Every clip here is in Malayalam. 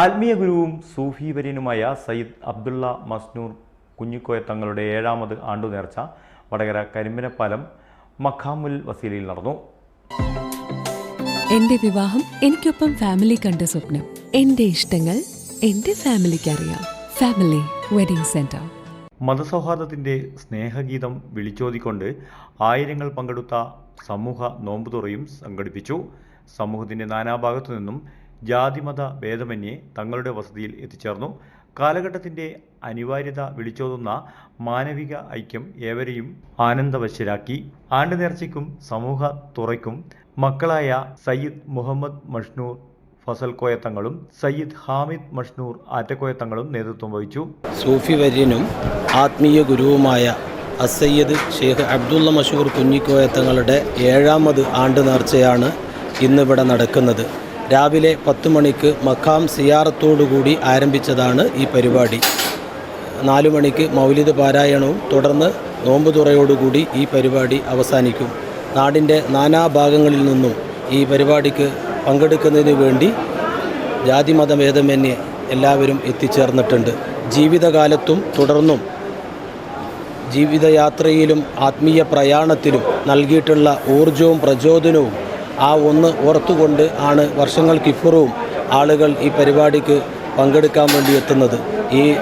ആത്മീയ ഗുരുവും സൂഫി വര്യനുമായ സയ്യിദ് അബ്ദുള്ള മസ്നൂർ കുഞ്ഞിക്കോയ തങ്ങളുടെ ഏഴാമത് ആണ്ടു നേർച്ച വടകര കരിമ്പനപ്പാലം മഖാമുൽ വസീലയിൽ നടന്നു. എന്റെ വിവാഹം എനിക്കൊപ്പം ഫാമിലി കണ്ട സ്വപ്നം. എന്റെ ഇഷ്ടങ്ങൾ എന്റെ ഫാമിലിക്ക് അറിയാം. ഫാമിലി വെഡിംഗ് സെന്റർ മതസൗഹാർദ്ദത്തിന്റെ സ്നേഹഗീതം വിളിച്ചോതിക്കൊണ്ട് ആയിരങ്ങൾ പങ്കെടുത്ത സമൂഹ നോമ്പുതുറയും സംഘടിപ്പിച്ചു. സമൂഹത്തിന്റെ നാനാഭാഗത്തു നിന്നും ജാതിമത ഭേദമന്യേ തങ്ങളുടെ വസതിയിൽ എത്തിച്ചേർന്നു. കാലഘട്ടത്തിന്റെ അനിവാര്യത വിളിച്ചോതുന്ന മാനവിക ഐക്യം ഏവരെയും ആനന്ദവശ്യരാക്കി ആണ്ടുനേർച്ചയ്ക്കും സമൂഹ തുറയ്ക്കും മക്കളായ സയ്യിദ് മുഹമ്മദ് മഷ്നൂർ ഫസൽ കോയത്തങ്ങളും സയ്യിദ് ഹാമിദ് മഷ്നൂർ ആറ്റക്കോയത്തങ്ങളും നേതൃത്വം വഹിച്ചു. സൂഫി വര്യനും ആത്മീയ ഗുരുവുമായ അസയ്യദ് ഷെയ്ഖ് അബ്ദുള്ള മഷൂർ കുഞ്ഞിക്കോയത്തങ്ങളുടെ ഏഴാമത് ആണ്ട് നേർച്ചയാണ് ഇന്നിവിടെ നടക്കുന്നത്. രാവിലെ പത്ത് മണിക്ക് മക്കാം സിയാറത്തോടുകൂടി ആരംഭിച്ചതാണ് ഈ പരിപാടി. നാലു മണിക്ക് മൗലിദ് പാരായണവും തുടർന്ന് നോമ്പ് തുറയോടുകൂടി ഈ പരിപാടി അവസാനിക്കും. നാടിന്റെ നാനാഭാഗങ്ങളിൽ നിന്നും ഈ പരിപാടിക്ക് പങ്കെടുക്കുന്നതിന് വേണ്ടി ജാതിമതഭേദമന്യേ എല്ലാവരും എത്തിച്ചേർന്നിട്ടുണ്ട്. ജീവിതകാലത്തും തുടർന്നും ജീവിതയാത്രയിലും ആത്മീയ പ്രയാണത്തിലും നൽകിയിട്ടുള്ള ഊർജവും പ്രചോദനവും ആ ഒന്ന് ഓർത്തുകൊണ്ട് ആണ് വർഷങ്ങൾക്കിപ്പുറവും ആളുകൾ ഈ പരിപാടിക്ക് പങ്കെടുക്കാൻ വേണ്ടി എത്തുന്നത്. ഈ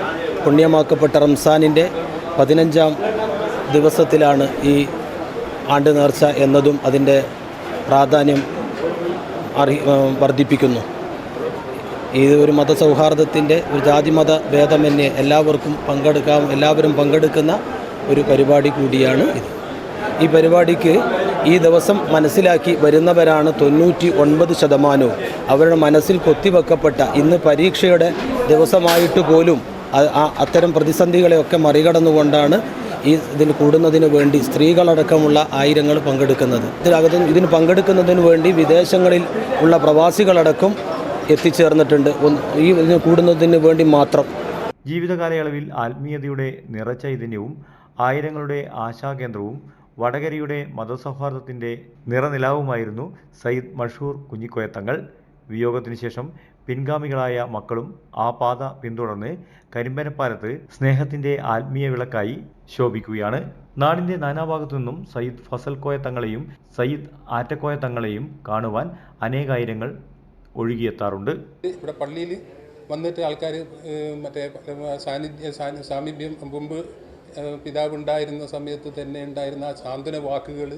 പുണ്യമാക്കപ്പെട്ട റംസാനിന്റെ പതിനഞ്ചാം ദിവസത്തിലാണ് ഈ ആണ്ട് നേർച്ച എന്നതും അതിന്റെ പ്രാധാന്യം അറി വർദ്ധിപ്പിക്കുന്നു. ഇത് ഒരു മതസൗഹാർദ്ദത്തിന്റെ ഒരു ജാതിമത ഭേദമന്യേ എല്ലാവർക്കും പങ്കെടുക്കാം എല്ലാവരും പങ്കെടുക്കുന്ന ഒരു പരിപാടി കൂടിയാണ് ഇത്. ഈ പരിപാടിക്ക് ഈ ദിവസം മനസ്സിലാക്കി വരുന്നവരാണ് തൊണ്ണൂറ്റി ഒൻപത് ശതമാനവും. അവരുടെ മനസ്സിൽ കൊത്തിവെക്കപ്പെട്ട ഇന്ന് പരീക്ഷയുടെ ദിവസമായിട്ട് പോലും അത്തരം പ്രതിസന്ധികളെയൊക്കെ മറികടന്നുകൊണ്ടാണ് ഈ ഇതിൽ കൂടുന്നതിന് വേണ്ടി സ്ത്രീകളടക്കമുള്ള ആയിരങ്ങൾ പങ്കെടുക്കുന്നത്. ഇതിനകത്ത് ഇതിന് പങ്കെടുക്കുന്നതിന് വേണ്ടി വിദേശങ്ങളിൽ ഉള്ള പ്രവാസികളടക്കം എത്തിച്ചേർന്നിട്ടുണ്ട്. ഈ ഇതിന് കൂടുന്നതിന് വേണ്ടി മാത്രം. ജീവിതകാലയളവിൽ ആത്മീയതയുടെ നിറചൈതന്യവും ആയിരങ്ങളുടെ ആശാകേന്ദ്രവും വടകരയുടെ മതസൗഹാർദ്ദത്തിന്റെ നിറനിലാവുമായിരുന്നു സയ്യിദ് മഷൂർ കുഞ്ഞിക്കോയത്തങ്ങൾ. വിയോഗത്തിനു ശേഷം പിൻഗാമികളായ മക്കളും ആ പാത പിന്തുടർന്ന് കരിമ്പനപ്പാലത്ത് സ്നേഹത്തിന്റെ ആത്മീയ വിളക്കായി ശോഭിക്കുകയാണ്. നാടിന്റെ നാനാഭാഗത്തു നിന്നും സയ്യിദ് ഫസൽ കോയ തങ്ങളെയും സയ്യിദ് ആറ്റക്കോയ തങ്ങളെയും കാണുവാൻ അനേകായിരങ്ങൾ ഒഴുകിയെത്താറുണ്ട്. ഇവിടെ പള്ളിയിൽ വന്നിട്ട് ആൾക്കാർ മറ്റേ സാന്നിധ്യം സാമീപ്യം മുമ്പ് ഏഹ്, പിതാവ് ഉണ്ടായിരുന്ന സമയത്ത് തന്നെ ഉണ്ടായിരുന്ന ആ സാന്ത്വന വാക്കുകൾ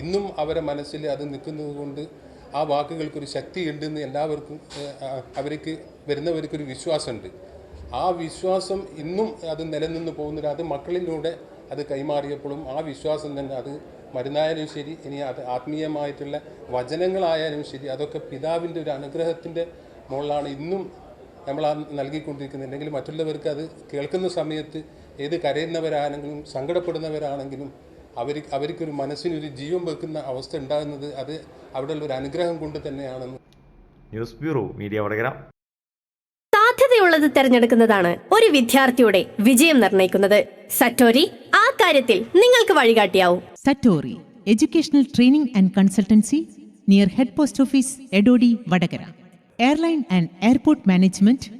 ഇന്നും അവരെ മനസ്സിൽ അത് നിൽക്കുന്നത് കൊണ്ട് ആ വാക്കുകൾക്കൊരു ശക്തി ഉണ്ടെന്ന് എല്ലാവർക്കും അവർക്ക് വരുന്നവർക്കൊരു വിശ്വാസമുണ്ട്. ആ വിശ്വാസം ഇന്നും അത് നിലനിന്ന് പോകുന്നില്ല. അത് മക്കളിലൂടെ അത് കൈമാറിയപ്പോഴും ആ വിശ്വാസം തന്നെ അത് മരുന്നായാലും ശരി ഇനി അത് ആത്മീയമായിട്ടുള്ള വചനങ്ങളായാലും ശരി അതൊക്കെ പിതാവിന്റെ ഒരു അനുഗ്രഹത്തിന്റെ മുകളിലാണ് ഇന്നും നമ്മൾ ആ നൽകിക്കൊണ്ടിരിക്കുന്നത്. അല്ലെങ്കിൽ മറ്റുള്ളവർക്ക് അത് കേൾക്കുന്ന സമയത്ത് ഏത് കരയുന്നവരാണെങ്കിലും സങ്കടപ്പെടുന്നവരാണെങ്കിലും അവർ അവർക്കൊരു മനസ്സിനൊരു ജീവൻ വെക്കുന്ന അവസ്ഥ ഉണ്ടാകുന്നത് അത് അവിടെയുള്ള ഒരു അനുഗ്രഹം കൊണ്ട് തന്നെയാണെന്ന്. News bureau media Vadakara. സാധ്യതയുള്ളത് തിരഞ്ഞെടുക്കുന്നതാണ് ഒരു വിദ്യാർത്ഥിയുടെ വിജയം നിർണയിക്കുന്നത്. സറ്റോരി ആ കാര്യത്തിൽ നിങ്ങൾക്ക് വഴികാട്ടിയാവും. Satori educational training and consultancy near head post office Edodi Vadakara. Airline and airport Management,